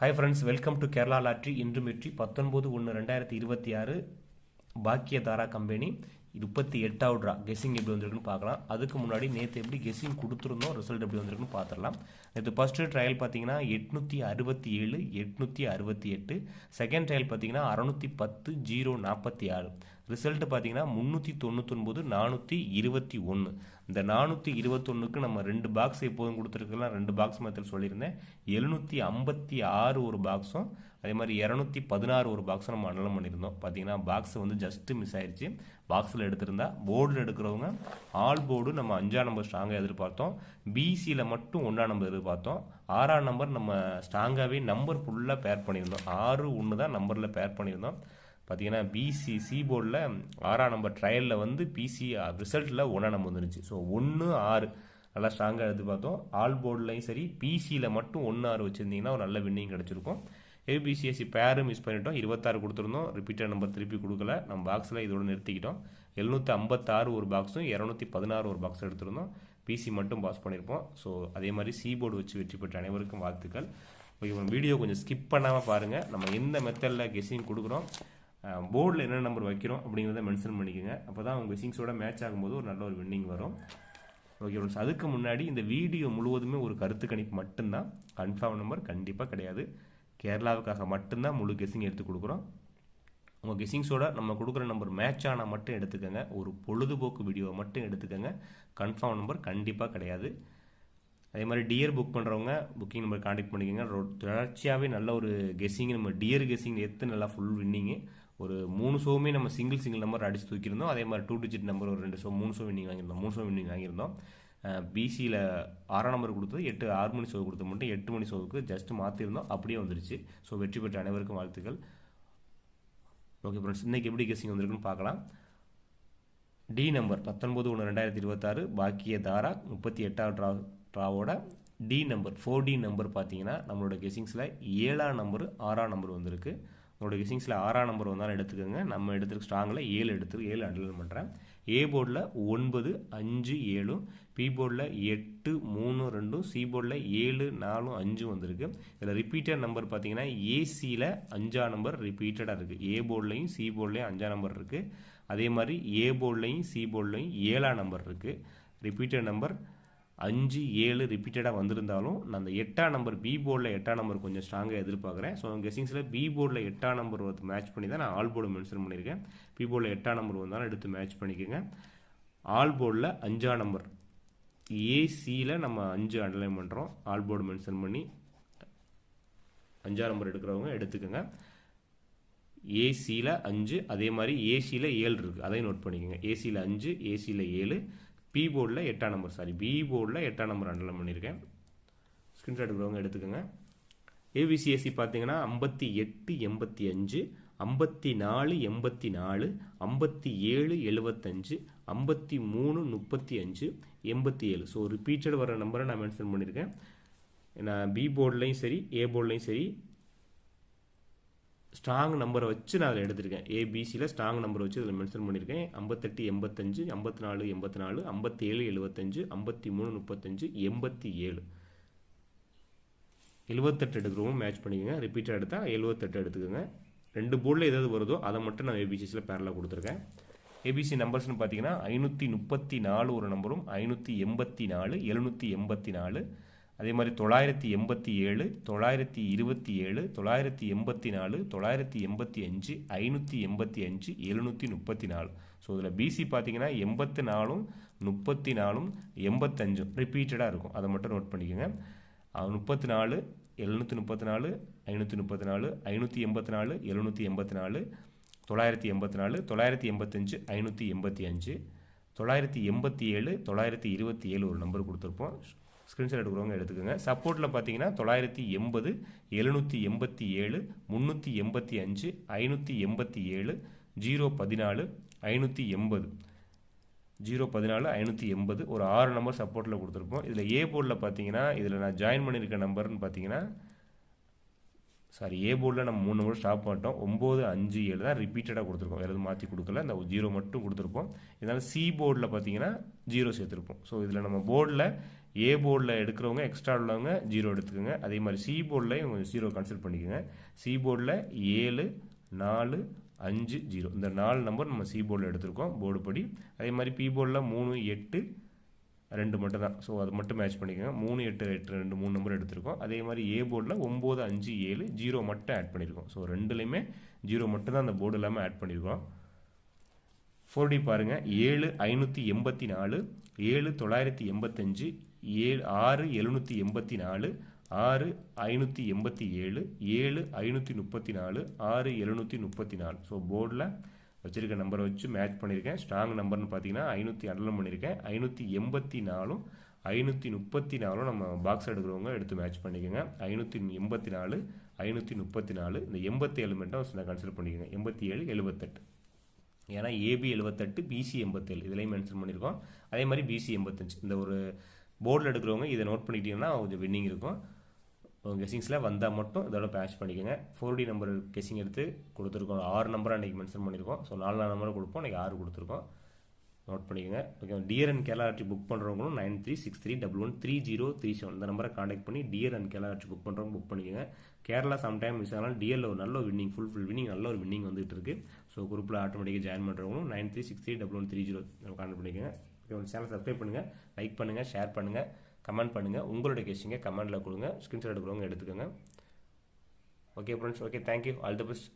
Hi friends welcome to Kerala lottery இன்று வெற்றி பத்தொன்பது ஒன்று ரெண்டாயிரத்தி இருபத்தி ஆறு பாக்கியதாரா கம்பெனி. முப்பத்தி எட்டாவது ட்ரா கெஸ்ஸிங் எப்படி வந்திருக்குன்னு பார்க்கலாம். அதுக்கு முன்னாடி நேற்று எப்படி கெஸ்ஸிங் கொடுத்துருந்தோம் ரிசல்ட் எப்படி வந்திருக்குன்னு பார்த்துடலாம். நேற்று ஃபஸ்ட்டு ட்ரையல் பார்த்தீங்கன்னா எட்நூற்றி அறுபத்தி ஏழு எட்நூற்றி அறுபத்தி எட்டு. செகண்ட் ட்ரையல் பார்த்தீங்கன்னா அறநூற்றி பத்து ஜீரோ நாற்பத்தி ஆறு. ரிசல்ட்டு பார்த்தீங்கன்னா முந்நூற்றி தொண்ணூத்தொன்பது நானூற்றி இருபத்தி ஒன்று இந்த நானூற்றி இருபத்தொன்றுக்கு நம்ம ரெண்டு பாக்ஸ் எப்போதும் கொடுத்துருக்கலாம். ரெண்டு பாக்ஸ் மெத்தட் சொல்லியிருந்தேன். எழுநூற்றி ஐம்பத்தி ஆறு ஒரு பாக்ஸும் அதே மாதிரி இரநூத்தி பதினாறு ஒரு பாக்ஸும் நம்ம அனலம் பண்ணியிருந்தோம். பார்த்தீங்கன்னா பாக்ஸ் வந்து ஜஸ்ட்டு மிஸ் ஆயிடுச்சு பாக்ஸில் எடுத்திருந்தா போர்டில் எடுக்கிறவங்க ஆல் போர்டு நம்ம அஞ்சாம் நம்பர் ஸ்ட்ராங்காக எதிர்பார்த்தோம். பிசியில் மட்டும் ஒன்றாம் நம்பர் எதிர்பார்த்தோம். ஆறாம் நம்பர் நம்ம ஸ்ட்ராங்காகவே நம்பர் ஃபுல்லாக பேர் பண்ணியிருந்தோம். ஆறு ஒன்று தான் நம்பரில் பேர் பண்ணியிருந்தோம். பார்த்தீங்கன்னா பிசி சி போர்டில் ஆறாம் நம்பர் ட்ரையலில் வந்து பிசி ரிசல்ட்டில் ஒன்றாம் நம்பர் வந்துருச்சு. ஸோ ஒன்று ஆறு நல்லா ஸ்ட்ராங்காக எடுத்து பார்த்தோம். ஆல் போர்ட்லையும் சரி பிசியில் மட்டும் ஒன்று ஆறு வச்சுருந்தீங்கன்னா ஒரு நல்ல வின்னிங் கிடச்சிருக்கும். ஏபிசிஎஸ்சி பேரும் மிஸ் பண்ணிட்டோம். இருபத்தாறு கொடுத்துருந்தோம். ரிப்பீட்டட் நம்பர் திருப்பி கொடுக்கல. நம்ம பாக்ஸில் இதோட நிறுத்திக்கிட்டோம். எழுநூற்றி ஐம்பத்தாறு ஒரு பாக்ஸும் இரநூத்தி பதினாறு ஒரு பாக்ஸ் எடுத்திருந்தோம். பிசி மட்டும் பாஸ் பண்ணியிருப்போம் ஸோ அதே மாதிரி சி போர்டு வச்சு வெற்றி பெற்ற அனைவருக்கும் வாழ்த்துக்கள். ஓகே வீடியோ கொஞ்சம் ஸ்கிப் பண்ணாமல் பாருங்கள் நம்ம எந்த மெத்தடில் கெஸிங் கொடுக்குறோம்? போர்டில் என்ன நம்பர் வைக்கிறோம் அப்படிங்கிறத மென்ஷன் பண்ணிக்கோங்க. அப்போ தான் உங்கள் விசிங்ஸோட மேட்ச் ஆகும்போது ஒரு நல்ல ஒரு வின்னிங் வரும். ஓகே ஃப்ரெண்ட்ஸ் அதுக்கு முன்னாடி இந்த வீடியோ முழுவதுமே ஒரு கருத்து கணிப்பு மட்டும்தான். கன்ஃபார்ம் நம்பர் கண்டிப்பாக கிடையாது. கேரளாவுக்காக மட்டும்தான் முழு கெஸிங் எடுத்து கொடுக்குறோம். உங்கள் கெஸிங்ஸோட நம்ம கொடுக்குற நம்பர் மேட்ச் ஆனால் மட்டும் எடுத்துக்கோங்க. ஒரு பொழுதுபோக்கு வீடியோவை மட்டும் எடுத்துக்கோங்க. கன்ஃபார்ம் நம்பர் கண்டிப்பாக கிடையாது. அதே மாதிரி டியர் புக் பண்ணுறவங்க புக்கிங் நம்பர் காண்டாக்ட் பண்ணிக்கோங்க. தொடர்ச்சியாகவே நல்ல ஒரு கெஸ்ஸிங் நம்ம டியர் கெஸ்ஸிங் எடுத்து நல்லா ஃபுல் வின்னிங்கு ஒரு மூணு ஷோவுமே நம்ம சிங்கிள் சிங்கிள் நம்பர் அடித்து தூக்கியிருந்தோம். அதே மாதிரி டூ டிஜிட் நம்பர் ஒரு ரெண்டு ஷோ மூணு ஷோ வின்னிங் வாங்கியிருந்தோம். மூணு ஷோ வின்னிங் வாங்கியிருந்தோம். பிசியில் ஆறாம் நம்பர் கொடுத்தது. எட்டு ஆறு மணி ஷோ கொடுத்த மட்டும் எட்டு மணி ஷோவுக்கு ஜஸ்ட் மாற்றிருந்தோம் அப்படியே வந்துருச்சு. ஸோ வெற்றி பெற்ற அனைவருக்கும் வாழ்த்துக்கள். ஓகே ஃப்ரெண்ட்ஸ் இன்றைக்கி எப்படி கெஸ்ஸிங் வந்திருக்குன்னு பார்க்கலாம். டி நம்பர் பத்தொன்பது ஒன்று ரெண்டாயிரத்தி இருபத்தாறு பாக்கிய தாரா முப்பத்தி எட்டாவது draw ட்ராவோட D number four D number பார்த்தீங்கன்னா நம்மளோட கெஸ்ஸிங்ஸில் ஏழாம் நம்பர் ஆறாம் நம்பர் வந்திருக்கு. உங்களோட விசிங்ஸில் ஆறாம் நம்பர் வந்தாலும் எடுத்துக்கோங்க. நம்ம எடுத்துருக்கு ஸ்ட்ராங்கில் ஏழு எடுத்து ஏழு அண்டர்லைன் பண்ணுறேன் ஏ போர்டில் ஒன்பது அஞ்சு ஏழும் பி போர்டில் எட்டு மூணு ரெண்டும். சி போர்டில் ஏழு நாலும் அஞ்சும் வந்திருக்கு. இதில் ரிப்பீட்டட் நம்பர் பார்த்தீங்கன்னா ஏசியில் அஞ்சாம் நம்பர் ரிப்பீட்டடாக இருக்குது ஏ போர்ட்லையும் சி போர்ட்லையும் அஞ்சாம் நம்பர் இருக்குது அதே மாதிரி ஏ போர்ட்லையும் சி போர்ட்லையும் ஏழாம் நம்பர் இருக்குது ரிப்பீட்டட் நம்பர் அஞ்சு ஏழு ரிப்பீட்டடாக வந்திருந்தாலும் நான் அந்த எட்டாம் நம்பர் பி போர்டில் எட்டாம் நம்பர் கொஞ்சம் ஸ்ட்ராங்காக எதிர்பார்க்குறேன். ஸோ கெஸிங்ஸில் பி போர்டில் எட்டாம் நம்பர் வந்து மேட்ச் பண்ணி தான் நான் ஆல் போர்டு மென்ஷன் பண்ணியிருக்கேன். பி போர்டில் எட்டாம் நம்பர் வந்தாலும் எடுத்து மேட்ச் பண்ணிக்கோங்க. ஆல் போர்டில் அஞ்சாம் நம்பர் ஏசியில் நம்ம அஞ்சு அண்டர்லைன் பண்ணுறோம் ஆல் போர்டு மென்ஷன் பண்ணி அஞ்சாம் நம்பர் எடுக்கிறவங்க எடுத்துக்கோங்க. ஏசியில் அஞ்சு அதே மாதிரி ஏசியில் ஏழு இருக்குது அதையும் நோட் பண்ணிக்கோங்க. ஏசியில் அஞ்சு ஏசியில் ஏழு பி போர்டில் எட்டாம் நம்பர் சாரி பி போர்டில் எட்டாம் நம்பர் அண்டர்லைன் பண்ணியிருக்கேன். ஸ்க்ரீன்ஷாட் உள்ளவங்க எடுத்துக்கோங்க. ஏபிசிஎஸ்சி பார்த்தீங்கன்னா ஐம்பத்தி எட்டு எண்பத்தி அஞ்சு ஐம்பத்தி நாலு எண்பத்தி நாலு ஐம்பத்தி ஏழு எழுபத்தஞ்சு ஐம்பத்தி மூணு முப்பத்தி அஞ்சு எண்பத்தி ஏழு. ஸோ ரிப்பீட்டட் வர நம்பரை நான் மென்ஷன் பண்ணியிருக்கேன். நான் பி போர்ட்லேயும் சரி ஏ போர்ட்லேயும் சரி ஸ்ட்ராங் நம்பரை வச்சு நான் அதில் எடுத்திருக்கேன். ஏபிசியில் ஸ்ட்ராங் நம்பர் வச்சு இதில் மென்ஷன் பண்ணியிருக்கேன். ஐம்பத்தெட்டு எண்பத்தஞ்சு ஐம்பத்தி நாலு எண்பத்தி நாலு ஐம்பத்தேழு எழுபத்தஞ்சு ஐம்பத்தி மூணு முப்பத்தஞ்சு எண்பத்தி ஏழு எழுபத்தெட்டு எடுக்கிறவங்க மேட்ச் பண்ணிக்கோங்க. ரிப்பீட்டாக எடுத்தால் எழுபத்தெட்டு எடுத்துக்கோங்க. ரெண்டு போர்டில் எதாவது வருதோ அதை மட்டும் நான் ஏபிசிஸில் பேரலாக கொடுத்துருக்கேன். ஏபிசி நம்பர்ஸ்னு பார்த்தீங்கன்னா ஐநூற்றி முப்பத்தி நாலு ஒரு நம்பரும் ஐநூற்றி எண்பத்தி நாலு எழுநூற்றி எண்பத்தி நாலு அதே மாதிரி தொள்ளாயிரத்தி எண்பத்தி ஏழு தொள்ளாயிரத்தி இருபத்தி ஏழு தொள்ளாயிரத்தி எண்பத்தி நாலு தொள்ளாயிரத்தி எண்பத்தி அஞ்சு ஐநூற்றி எண்பத்தி அஞ்சு எழுநூற்றி முப்பத்தி நாலு. ஸோ இதில் பிசி பார்த்தீங்கன்னா எண்பத்தி நாலும் முப்பத்தி நாலும் எண்பத்தஞ்சும் ரிப்பீட்டடாக இருக்கும். அதை மட்டும் நோட் பண்ணிக்கோங்க. முப்பத்தி நாலு எழுநூற்றி முப்பத்தி நாலு ஐநூற்றி முப்பத்தி நாலு ஐநூற்றி எண்பத்தி நாலு எழுநூற்றி எண்பத்தி நாலு தொள்ளாயிரத்தி எண்பத்தி நாலு தொள்ளாயிரத்தி எண்பத்தஞ்சு ஐநூற்றி எண்பத்தி அஞ்சு தொள்ளாயிரத்தி எண்பத்தி ஏழு தொள்ளாயிரத்தி இருபத்தி ஏழு ஒரு நம்பர் கொடுத்துருப்போம். ஸ்க்ரீன்ஷாட் எடுக்கிறவங்க எடுத்துக்கோங்க. சப்போர்ட்டில் பார்த்தீங்கன்னா தொள்ளாயிரத்தி எண்பது எழுநூற்றி எண்பத்தி ஏழு முந்நூற்றி எண்பத்தி அஞ்சு ஐநூற்றி எண்பத்தி ஏழு ஜீரோ பதினாலு ஐநூற்றி எண்பது. ஜீரோ பதினாலு ஐநூற்றி எண்பது ஒரு ஆறு நம்பர் சப்போர்ட்டில் கொடுத்துருப்போம். இதில் ஏ போர்டில் பார்த்தீங்கன்னா இதில் நான் ஜாயின் பண்ணியிருக்க நம்பர்னு பார்த்தீங்கன்னா சாரி ஏ போர்டில் நம்ம மூணு நம்பர் ஸ்டாப் பண்ணிட்டோம். ஒம்பது அஞ்சு ஏழு தான் ரிப்பீட்டடாக கொடுத்துருக்கோம். வேறு எதுவும் மாற்றி கொடுக்கல. இந்த ஜீரோ மட்டும் கொடுத்துருப்போம். இதனால் சி போர்டில் பார்த்தீங்கன்னா ஜீரோ சேர்த்துருப்போம். ஸோ இதில் நம்ம போர்டில் ஏ போர்டில் எடுக்கிறவங்க எக்ஸ்ட்ரா உள்ளவங்க ஜீரோ எடுத்துக்கோங்க. அதே மாதிரி சி போர்டில் ஜீரோ கன்சிடர் பண்ணிக்கோங்க. சி போர்டில் ஏழு நாலு அஞ்சு ஜீரோ இந்த நாலு நம்பர் நம்ம சி போர்டில் எடுத்திருக்கோம் போர்டு படி. அதே மாதிரி பி போர்டில் மூணு எட்டு ரெண்டு மட்டும் தான். ஸோ அது மட்டும் மேட்ச் பண்ணிக்கோங்க. மூணு எட்டு எட்டு ரெண்டு மூணு நம்பர் எடுத்திருக்கோம். அதே மாதிரி ஏ போர்டில் ஒம்பது அஞ்சு ஏழு ஜீரோ மட்டும் ஆட் பண்ணியிருக்கோம் ஸோ ரெண்டுலேயுமே ஜீரோ மட்டும் தான் அந்த போர்டு இல்லாமல் ஆட் பண்ணியிருக்கோம் ஃபோர் டி பாருங்கள் ஏழு ஐநூற்றி எண்பத்தி நாலு ஏழு தொள்ளாயிரத்தி எண்பத்தஞ்சு ஏழு ஆறு எழுநூற்றி எண்பத்தி நாலு ஆறு ஐநூற்றி எண்பத்தி ஏழு ஏழு ஐநூற்றி முப்பத்தி நாலு ஆறு எழுநூற்றி முப்பத்தி நாலு ஸோ போர்டில் வச்சுருக்க நம்பரை வச்சு மேட்ச் பண்ணியிருக்கேன் ஸ்ட்ராங் நம்பர்னு பார்த்தீங்கன்னா ஐநூற்றி அண்டர்லைன் பண்ணியிருக்கேன் ஐநூற்றி எண்பத்தி நாலும் ஐநூற்றி முப்பத்தி நாலும் நம்ம பாக்ஸ் எடுக்கிறவங்க எடுத்து மேட்ச் பண்ணிக்கோங்க. ஐநூற்றி எண்பத்தி நாலு ஐநூற்றி முப்பத்தி நாலு இந்த எண்பத்தி ஏழு மட்டும் கன்சிடர் பண்ணிக்கோங்க. எண்பத்தி ஏழு எழுபத்தெட்டு. ஏன்னா ஏபி எழுபத்தெட்டு பிசி எண்பத்தேழு. இதுலேயும் மென்ஷன் பண்ணியிருக்கோம் அதே மாதிரி பிசி எண்பத்தஞ்சு. இந்த ஒரு போர்டில் எடுக்கிறவங்க இதை நோட் பண்ணிக்கிட்டிங்கன்னா கொஞ்சம் வின்னிங் இருக்கும். கெஸிங்ஸில் வந்தால் மட்டும் இதோட பேட்ச் பண்ணிக்கோங்க. ஃபோர் டி நம்பர் கெஸிங் எடுத்து கொடுத்துருக்கோம். ஆறு நம்பராக அன்றைக்கி மென்ஷன் பண்ணியிருக்கோம். ஸோ நாலு நாலு நம்பரை கொடுப்போம். அன்றைக்கி ஆறு கொடுத்துருக்கோம். நோட் பண்ணிக்கோங்க. Okay dear and Kerala book பண்ணுறவங்களும் nine three six three double one three zero three seven இந்த நம்பரை காண்டாக்ட் பண்ணி டியர் அண்ட் கேரளா புக் பண்ணுறவங்க புக் பண்ணிக்கோங்க. கேரளா சம்டைம் மிஸ் ஆனாலும் டிஎல்ல ஒரு நல்ல வின்னிங் ஃபுல் ஃபுல் வின்னிங் நல்ல ஒரு வின்னிங் வந்துட்டு இருக்கு. ஸோ குரூப்பில் ஆட்டோமேட்டிக்காக ஜாயின் பண்ணுறவங்களும் nine three six three double one three zero contact பண்ணிக்கோங்க. ஓகே சேனல் சப்ஸ்கிரைப் பண்ணுங்கள் லைக் பண்ணுங்கள் ஷேர் பண்ணுங்கள் கமெண்ட் பண்ணுங்கள் உங்களுடைய கேஷிங்க கமெண்ட்டில் கொடுங்க ஸ்க்ரீன்ஷாட் கொடுங்க எடுத்துக்கோங்க. Okay friends okay thank you all the best